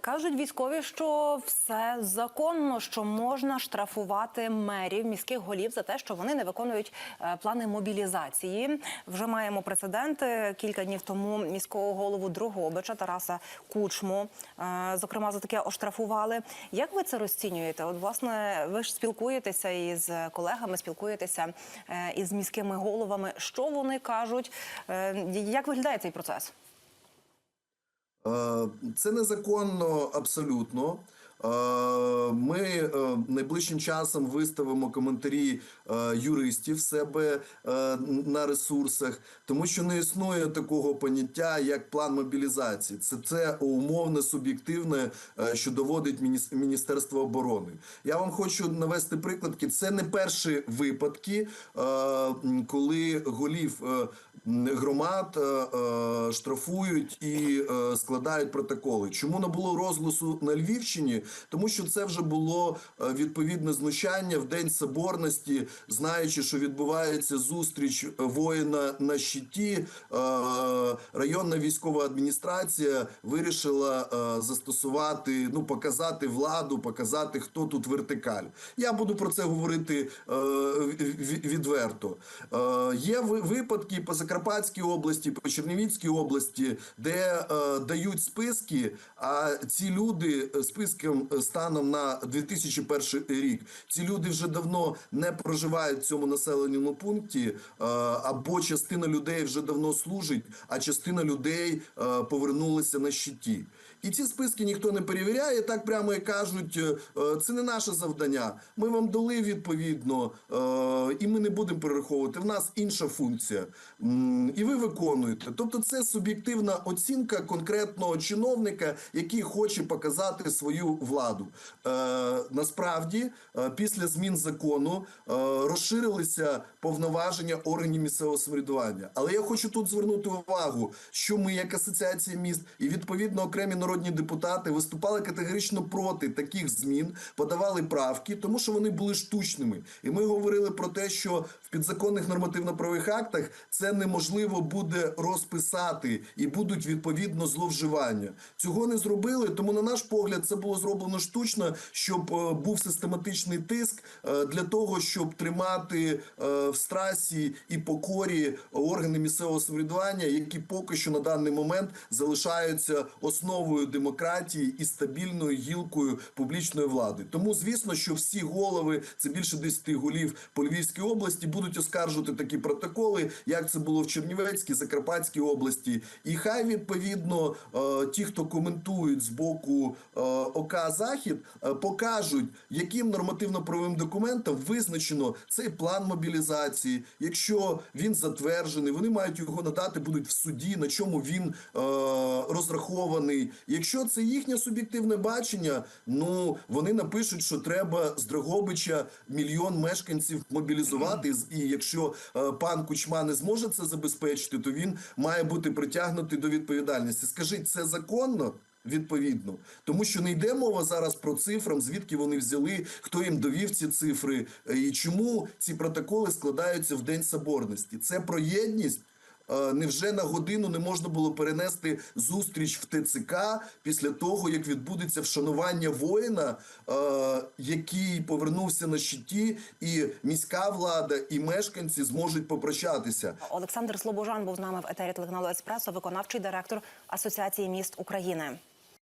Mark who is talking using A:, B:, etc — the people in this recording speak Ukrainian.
A: Кажуть військові, що все законно, що можна штрафувати мерів міських голів за те, що вони не виконують е, плани мобілізації. Вже маємо прецеденти. Кілька днів тому міського голову Дрогобича Тараса Кучму, е, зокрема, за таке оштрафували. Як ви це розцінюєте? От, власне, ви ж спілкуєтеся із колегами, спілкуєтеся е, із міськими головами. Що вони кажуть? Як виглядає цей процес?
B: Е, Це незаконно абсолютно. Е, Ми е, найближчим часом виставимо коментарі е, юристів себе на ресурсах, тому що не існує такого поняття, як план мобілізації. Це це умовне, суб'єктивне, що доводить Мініс- Міністерство оборони. Я вам хочу навести прикладки. Це не перші випадки, коли голів громад штрафують і складають протоколи. Чому не було розголосу на Львівщині? Тому що це вже було е, відповідне знущання в день соборності, знаючи, що відбувається зустріч воїна на щиті. е, Районна військова адміністрація вирішила е, застосувати, ну показати владу, показати, хто тут вертикаль. Я буду про це говорити е, відверто. Е, Є ви- випадки по Закарпатській області, по Чернівецькій області, де е, дають списки, а ці люди е, списком е, станом на 2001 рік. Ці люди вже давно не проживають в цьому населеному пункті, е, або частина людей вже давно служить, а частина людей е, повернулися на щиті. І ці списки ніхто не перевіряє. Так прямо і кажуть, е, е, це не наше завдання. Ми вам дали відповідно, е, і ми не будемо перераховувати. В нас інша функція, і ви виконуєте. Тобто, це суб'єктивна оцінка конкретного чиновника, який хоче показати свою. Е, Насправді, е, після змін закону е, розширилися повноваження органів місцевого самоврядування. Але я хочу тут звернути увагу, що ми, як асоціація міст, і відповідно окремі народні депутати виступали категорично проти таких змін, подавали правки, тому що вони були штучними. І ми говорили про те, що в підзаконних нормативно-правових актах це неможливо буде розписати і будуть відповідно зловживання. Цього не зробили, тому на наш погляд це було зроблено штучно, щоб е, був систематичний тиск е, для того, щоб тримати е, в страсі і покорі органи місцевого самоврядування, які поки що на даний момент залишаються основою демократії і стабільною гілкою публічної влади. Тому звісно, що всі голови, це більше 10 голів по Львівській області, будуть оскаржувати такі протоколи, як це було в Чернівецькій, Закарпатській області. І хай відповідно ті, хто коментують з боку е, ОК Захід, е, покажуть, яким нормативно-правовим документом визначено цей план мобілізації. Якщо він затверджений, вони мають його надати, будуть в суді, на чому він е, розрахований. Якщо це їхнє суб'єктивне бачення, ну вони напишуть, що треба з Дрогобича мільйон мешканців мобілізувати. І якщо е, пан Кучма не зможе це забезпечити, то він має бути притягнутий до відповідальності. Скажіть, це законно? Відповідно, тому що не йде мова зараз про цифрам, звідки вони взяли, хто їм довів ці цифри, е, і чому ці протоколи складаються в день соборності. Це про єдність. Е, Невже на годину не можна було перенести зустріч в ТЦК після того, як відбудеться вшанування воїна, е, який повернувся на щиті, і міська влада, і мешканці зможуть попрощатися?
A: Олександр Слобожан був з нами в етері телеканалу Еспресо, виконавчий директор Асоціації міст України.